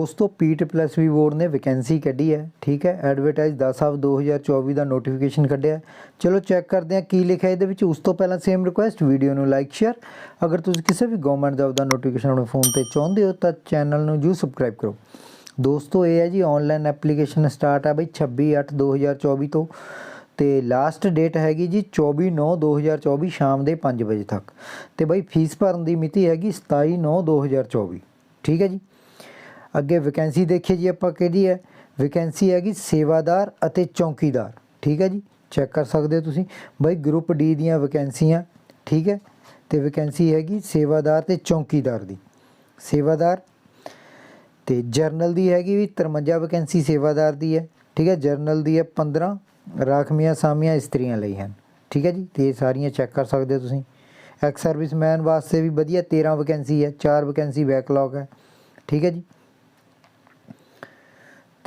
ਦੋਸਤੋ ਪੀਟ ਪਲੱਸ ਵੀ ਬੋਰਡ ਨੇ ਵੈਕੈਂਸੀ ਕੱਢੀ ਹੈ, ਠੀਕ ਹੈ? ਐਡਵਰਟਾਈਜ਼ 10 ਆਫ 2024 ਦਾ ਨੋਟੀਫਿਕੇਸ਼ਨ ਕੱਢਿਆ ਚਲੋ ਚੈੱਕ ਕਰਦੇ ਹਾਂ ਕੀ ਲਿਖਿਆ ਇਹਦੇ ਵਿੱਚ। ਉਸ ਤੋਂ ਪਹਿਲਾਂ ਸੇਮ ਰਿਕੁਐਸਟ ਵੀਡੀਓ ਨੂੰ ਲਾਈਕ ਸ਼ੇਅਰ ਅਗਰ ਤੁਸੀਂ ਕਿਸੇ ਵੀ ਗਵਰਨਮੈਂਟ ਜੌਬ ਦਾ ਨੋਟੀਫਿਕੇਸ਼ਨ ਆਪਣੇ ਫੋਨ ਤੇ ਚਾਹੁੰਦੇ ਹੋ, ਤਾਂ ਚੈਨਲ ਨੂੰ ਜੂ ਸਬਸਕ੍ਰਾਈਬ ਕਰੋ। ਦੋਸਤੋ, ਇਹ ਹੈ ਜੀ ਆਨਲਾਈਨ ਐਪਲੀਕੇਸ਼ਨ ਸਟਾਰਟ ਆ ਬਈ 26/8/2024 ਤੋਂ। ਤੇ ਲਾਸਟ ਡੇਟ ਹੈਗੀ ਜੀ 24/9/2024 ਸ਼ਾਮ ਦੇ 5 ਵਜੇ ਤੱਕ। ਤੇ ਬਈ ਫੀਸ ਭਰਨ ਦੀ ਮਿਤੀ ਹੈਗੀ 27/9/2024 ਠੀਕ ਹੈ ਜੀ? ਅੱਗੇ ਵੈਕੈਂਸੀ ਦੇਖੀਏ ਜੀ ਆਪਾਂ ਕਿਹਦੀ ਹੈ। ਵੈਕੈਂਸੀ ਹੈਗੀ ਸੇਵਾਦਾਰ ਅਤੇ ਚੌਕੀਦਾਰ, ਠੀਕ ਹੈ ਜੀ? ਚੈੱਕ ਕਰ ਸਕਦੇ ਹੋ ਤੁਸੀਂ। ਬਈ ਗਰੁੱਪ ਡੀ ਦੀਆਂ ਵੈਕੈਂਸੀਆਂ ਠੀਕ ਹੈ? ਤੇ ਵੈਕੈਂਸੀ ਹੈਗੀ ਸੇਵਾਦਾਰ ਤੇ ਚੌਕੀਦਾਰ ਦੀ। ਸੇਵਾਦਾਰ ਤੇ ਜਰਨਲ ਦੀ ਹੈਗੀ ਵੀ 53 ਵੈਕੈਂਸੀ ਸੇਵਾਦਾਰ ਦੀ ਹੈ, ਠੀਕ ਹੈ? ਜਰਨਲ ਦੀ ਹੈ 15 ਰਾਖਮੀਆਂ ਸਾਮੀਆਂ ਇਸਤਰੀਆਂ ਲਈ ਹਨ, ਠੀਕ ਹੈ ਜੀ? ਤੇ ਇਹ ਸਾਰੀਆਂ ਚੈੱਕ ਕਰ ਸਕਦੇ ਹੋ ਤੁਸੀਂ। ਐਕਸ ਸਰਵਿਸਮੈਨ ਵਾਸਤੇ ਵੀ ਵਧੀਆ 13 ਵੈਕੈਂਸੀ ਹੈ 4 ਵੈਕੈਂਸੀ ਬੈਕਲੌਗ ਹੈ, ਠੀਕ ਹੈ ਜੀ?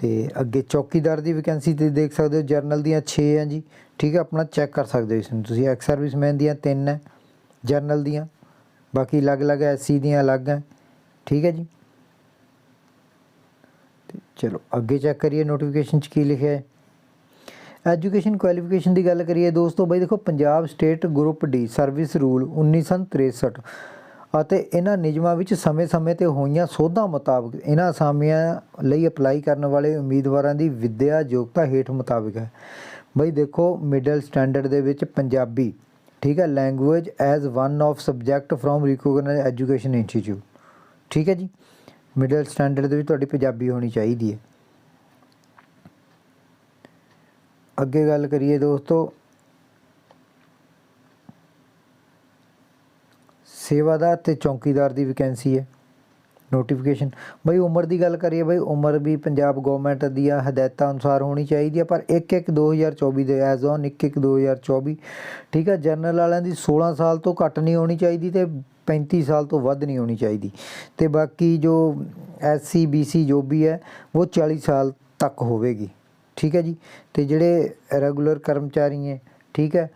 ਤੇ ਅੱਗੇ ਚੌਕੀਦਾਰ ਦੀ ਵੈਕੈਂਸੀ ਤੇ ਦੇਖ ਸਕਦੇ ਹੋ ਜਰਨਲ ਦੀਆਂ 6 ਹੈ ਜੀ। ਠੀਕ ਹੈ ਆਪਣਾ ਚੈੱਕ ਕਰ ਸਕਦੇ ਹੋ ਇਸ ਨੂੰ ਤੁਸੀਂ। ਐਕਸ ਸਰਵਿਸਮੈਨ ਦੀਆਂ 3 ਹੈ ਜਰਨਲ ਦੀਆਂ। ਬਾਕੀ ਅਲੱਗ-ਅਲੱਗ ਐਸਸੀ ਦੀਆਂ ਅਲੱਗ ਹੈ ਠੀਕ ਹੈ ਜੀ। ਤੇ ਚਲੋ, ਅੱਗੇ ਚੈੱਕ ਕਰੀਏ ਨੋਟੀਫਿਕੇਸ਼ਨ 'ਚ ਕੀ ਲਿਖਿਆ ਹੈ। ਐਜੂਕੇਸ਼ਨ ਕੁਆਲੀਫਿਕੇਸ਼ਨ ਦੀ ਗੱਲ ਕਰੀਏ ਦੋਸਤੋ, ਬਈ ਦੇਖੋ, Punjab state group D service rule 1963 ਅਤੇ ਇਹਨਾਂ ਨਿਯਮਾਂ ਵਿੱਚ ਸਮੇਂ-ਸਮੇਂ ਤੇ ਹੋਈਆਂ ਸੋਧਾਂ ਮੁਤਾਬਕ ਇਹਨਾਂ ਅਸਾਮੀਆਂ ਲਈ ਅਪਲਾਈ ਕਰਨ ਵਾਲੇ ਉਮੀਦਵਾਰਾਂ ਦੀ ਵਿੱਦਿਆ ਯੋਗਤਾ ਹੇਠ ਮੁਤਾਬਕ ਹੈ। ਬਈ ਦੇਖੋ ਮਿਡਲ ਸਟੈਂਡਰਡ ਦੇ ਵਿੱਚ ਪੰਜਾਬੀ, ਠੀਕ ਹੈ language as one of subject from recognised education institute ਠੀਕ ਹੈ ਜੀ? ਮਿਡਲ ਸਟੈਂਡਰਡ ਦੇ ਵਿੱਚ ਤੁਹਾਡੀ ਪੰਜਾਬੀ ਹੋਣੀ ਚਾਹੀਦੀ ਹੈ। ਅੱਗੇ ਗੱਲ ਕਰੀਏ ਦੋਸਤੋ ਸੇਵਾਦਾਰ ਤੇ ਚੌਕੀਦਾਰ ਦੀ ਵੈਕੈਂਸੀ ਹੈ। ਨੋਟੀਫਿਕੇਸ਼ਨ ਬਈ ਉਮਰ ਦੀ ਗੱਲ ਕਰੀਏ, ਬਈ ਉਮਰ ਵੀ ਪੰਜਾਬ ਗਵਰਨਮੈਂਟ ਦੀਆਂ ਹਦਾਇਤਾਂ ਅਨੁਸਾਰ ਹੋਣੀ ਚਾਹੀਦੀ ਹੈ ਪਰ 1/1/2024 ਦੇ ਐਜ਼ ਔਨ 1/1/2024 ਠੀਕ ਹੈ ਜਨਰਲ ਵਾਲਿਆਂ ਦੀ 16 ਸਾਲ ਤੋਂ ਘੱਟ ਨਹੀਂ ਹੋਣੀ ਚਾਹੀਦੀ ਤੇ 35 ਸਾਲ ਤੋਂ ਵੱਧ ਨਹੀਂ ਹੋਣੀ ਚਾਹੀਦੀ। ਤੇ ਬਾਕੀ ਜੋ ਐਸਸੀ ਬੀਸੀ ਜੋ ਵੀ ਹੈ, ਉਹ 40 ਸਾਲ ਤੱਕ ਹੋਵੇਗੀ। ਠੀਕ ਹੈ ਜੀ? ਤੇ ਜਿਹੜੇ ਰੈਗੂਲਰ ਕਰਮਚਾਰੀ ਹੈ, ਠੀਕ ਹੈ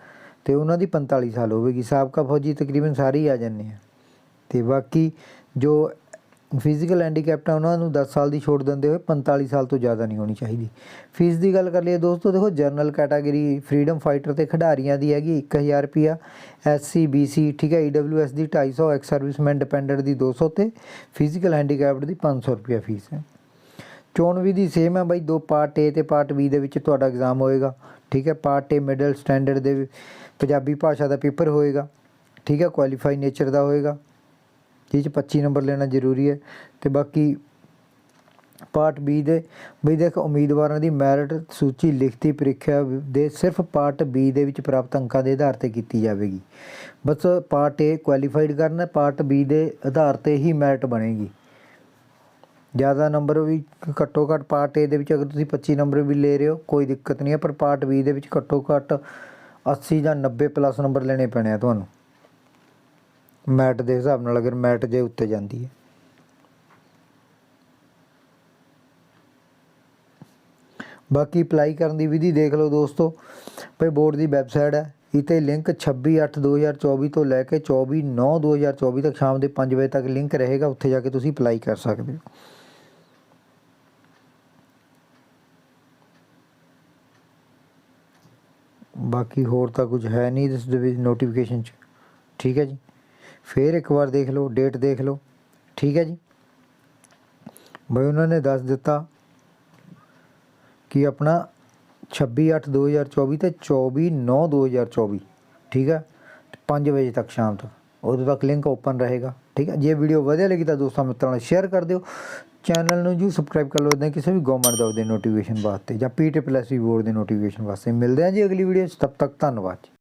ਤੇ ਉਹਨਾਂ ਦੀ 45 ਸਾਲ ਹੋਵੇਗੀ ਸਾਬਕਾ ਫੌਜੀ ਤਕਰੀਬਨ ਸਾਰੇ ਹੀ ਆ ਜਾਂਦੇ ਆ। ਤੇ ਬਾਕੀ ਜੋ ਫਿਜ਼ੀਕਲ ਹੈਂਡੀਕੈਪਟ ਆ, ਉਹਨਾਂ ਨੂੰ 10 ਸਾਲ ਦੀ ਛੋਟ ਦਿੰਦੇ ਹੋਏ 45 ਸਾਲ ਤੋਂ ਜ਼ਿਆਦਾ ਨਹੀਂ ਹੋਣੀ ਚਾਹੀਦੀ। ਫੀਸ ਦੀ ਗੱਲ ਕਰ ਲਈਏ ਦੋਸਤੋ, ਦੇਖੋ ਜਨਰਲ ਕੈਟਾਗਰੀ ਫਰੀडम ਫਾਈਟਰ ਤੇ ਖਿਡਾਰੀਆਂ ਦੀ ਹੈਗੀ 1000 ਰੁਪਿਆ ਐਸਸੀ ਬੀਸੀ ਠੀਕ ਹੈ ਈਡਬਲਯੂਐਸ ਦੀ 250 ਐਕਸ ਸਰਵਿਸਮੈਨ ਡਿਪੈਂਡੈਂਟ ਦੀ 200 ਤੇ ਫਿਜ਼ੀਕਲ ਹੈਂਡੀਕੈਪਟ ਦੀ 500 ਰੁਪਿਆ ਫੀਸ ਹੈ। ਚੋਣ ਵਿਧੀ ਸੇਮ ਹੈ ਬਾਈ, ਦੋ ਪਾਰਟ ਏ ਤੇ ਪਾਰਟ ਬੀ ਦੇ ਵਿੱਚ ਤੁਹਾਡਾ ਐਗਜ਼ਾਮ ਹੋਏਗਾ। ਠੀਕ ਹੈ ਪਾਰਟ ਏ ਮਿਡਲ ਸਟੈਂਡਰਡ ਦੇ ਪੰਜਾਬੀ ਭਾਸ਼ਾ ਦਾ ਪੇਪਰ ਹੋਏਗਾ, ਠੀਕ ਹੈ ਕੁਆਲੀਫਾਈ ਨੇਚਰ ਦਾ ਹੋਏਗਾ ਜਿਹਦੇ 'ਚ 25 ਨੰਬਰ ਲੈਣਾ ਜ਼ਰੂਰੀ ਹੈ, ਤੇ ਬਾਕੀ ਪਾਰਟ ਬੀ ਦੇ, ਬਈ ਦੇਖ ਉਮੀਦਵਾਰਾਂ ਦੀ ਮੈਰਿਟ ਸੂਚੀ ਲਿਖਤੀ ਪ੍ਰੀਖਿਆ ਦੇ ਸਿਰਫ ਪਾਰਟ ਬੀ ਦੇ ਵਿੱਚ ਪ੍ਰਾਪਤ ਅੰਕਾਂ ਦੇ ਆਧਾਰ ਤੇ ਕੀਤੀ ਜਾਵੇਗੀ। ਬਸ ਪਾਰਟ ਏ ਕੁਆਲੀਫਾਈਡ ਕਰਨਾ ਪਾਰਟ ਬੀ ਦੇ ਆਧਾਰ ਤੇ ਹੀ ਮੈਰਿਟ ਬਣੇਗੀ। ਜ਼ਿਆਦਾ ਨੰਬਰ ਵੀ ਘੱਟੋ ਘੱਟ ਪਾਰਟ ਏ ਦੇ ਵਿੱਚ ਅਗਰ ਤੁਸੀਂ 25 ਨੰਬਰ ਵੀ ਲੈ ਰਹੇ ਹੋ, ਕੋਈ ਦਿੱਕਤ ਨਹੀਂ ਹੈ, ਪਰ ਪਾਰਟ ਬੀ ਦੇ ਵਿੱਚ ਘੱਟੋ ਘੱਟ 80 ਜਾਂ 90 ਪਲੱਸ ਨੰਬਰ ਲੈਣੇ ਪੈਣੇ ਆ ਤੁਹਾਨੂੰ। ਮੈਟ ਦੇ ਹਿਸਾਬ ਨਾਲ ਅਗਰ ਮੈਟ ਜੇ ਉੱਤੇ ਜਾਂਦੀ ਹੈ। ਬਾਕੀ ਅਪਲਾਈ ਕਰਨ ਦੀ ਵਿਧੀ ਦੇਖ ਲਓ ਦੋਸਤੋ। ਭਈ ਬੋਰਡ ਦੀ ਵੈਬਸਾਈਟ ਹੈ। ਇਤੇ ਲਿੰਕ 26/8/2024 ਤੋਂ ਲੈ ਕੇ 24/9/2024 ਤੱਕ ਸ਼ਾਮ ਦੇ 5 ਵਜੇ ਤੱਕ ਲਿੰਕ ਰਹੇਗਾ। ਉੱਥੇ ਜਾ ਕੇ ਤੁਸੀਂ ਅਪਲਾਈ ਕਰ ਸਕਦੇ ਹੋ। ਬਾਕੀ ਹੋਰ ਤਾਂ ਕੁਝ ਹੈ ਨਹੀਂ ਇਸ ਦੇ ਵਿੱਚ ਨੋਟੀਫਿਕੇਸ਼ਨ 'ਚ। ਠੀਕ ਹੈ ਜੀ? ਫਿਰ ਇੱਕ ਵਾਰ ਦੇਖ ਲਓ ਡੇਟ ਦੇਖ ਲਓ। ਠੀਕ ਹੈ ਜੀ? ਬਈ ਉਹਨਾਂ ਨੇ ਦੱਸ ਦਿੱਤਾ ਕਿ ਆਪਣਾ 26/8/2024 ਤੇ 24/9/2024 ਠੀਕ ਹੈ? 5 ਵਜੇ ਤੱਕ ਸ਼ਾਮ ਤੱਕ। ਉਦੋਂ ਤੱਕ ਲਿੰਕ ਓਪਨ ਰਹੇਗਾ। ਠੀਕ ਹੈ? ਜੇ ਵੀਡੀਓ ਵਧੀਆ ਲੱਗੀ ਤਾਂ ਦੋਸਤਾਂ ਮਿੱਤਰਾਂ ਨਾਲ ਸ਼ੇਅਰ ਕਰ ਦਿਓ। ਚੈਨਲ ਨੂੰ ਜੀ ਸਬਸਕ੍ਰਾਈਬ ਕਰ ਲਓ ਇਦਾਂ ਕਿਸੇ ਵੀ ਗਵਰਨਮੈਂਟ ਜੌਬ ਦੇ ਨੋਟੀਫਿਕੇਸ਼ਨ ਵਾਸਤੇ ਜਾਂ ਪੀਟੀ ਪਲੱਸ ਵੀ ਬੋਰਡ ਦੇ ਨੋਟੀਫਿਕੇਸ਼ਨ ਵਾਸਤੇ। ਮਿਲਦੇ ਹਾਂ ਜੀ ਅਗਲੀ ਵੀਡੀਓ 'ਚ, ਤਬ ਤੱਕ ਧੰਨਵਾਦ ਜੀ।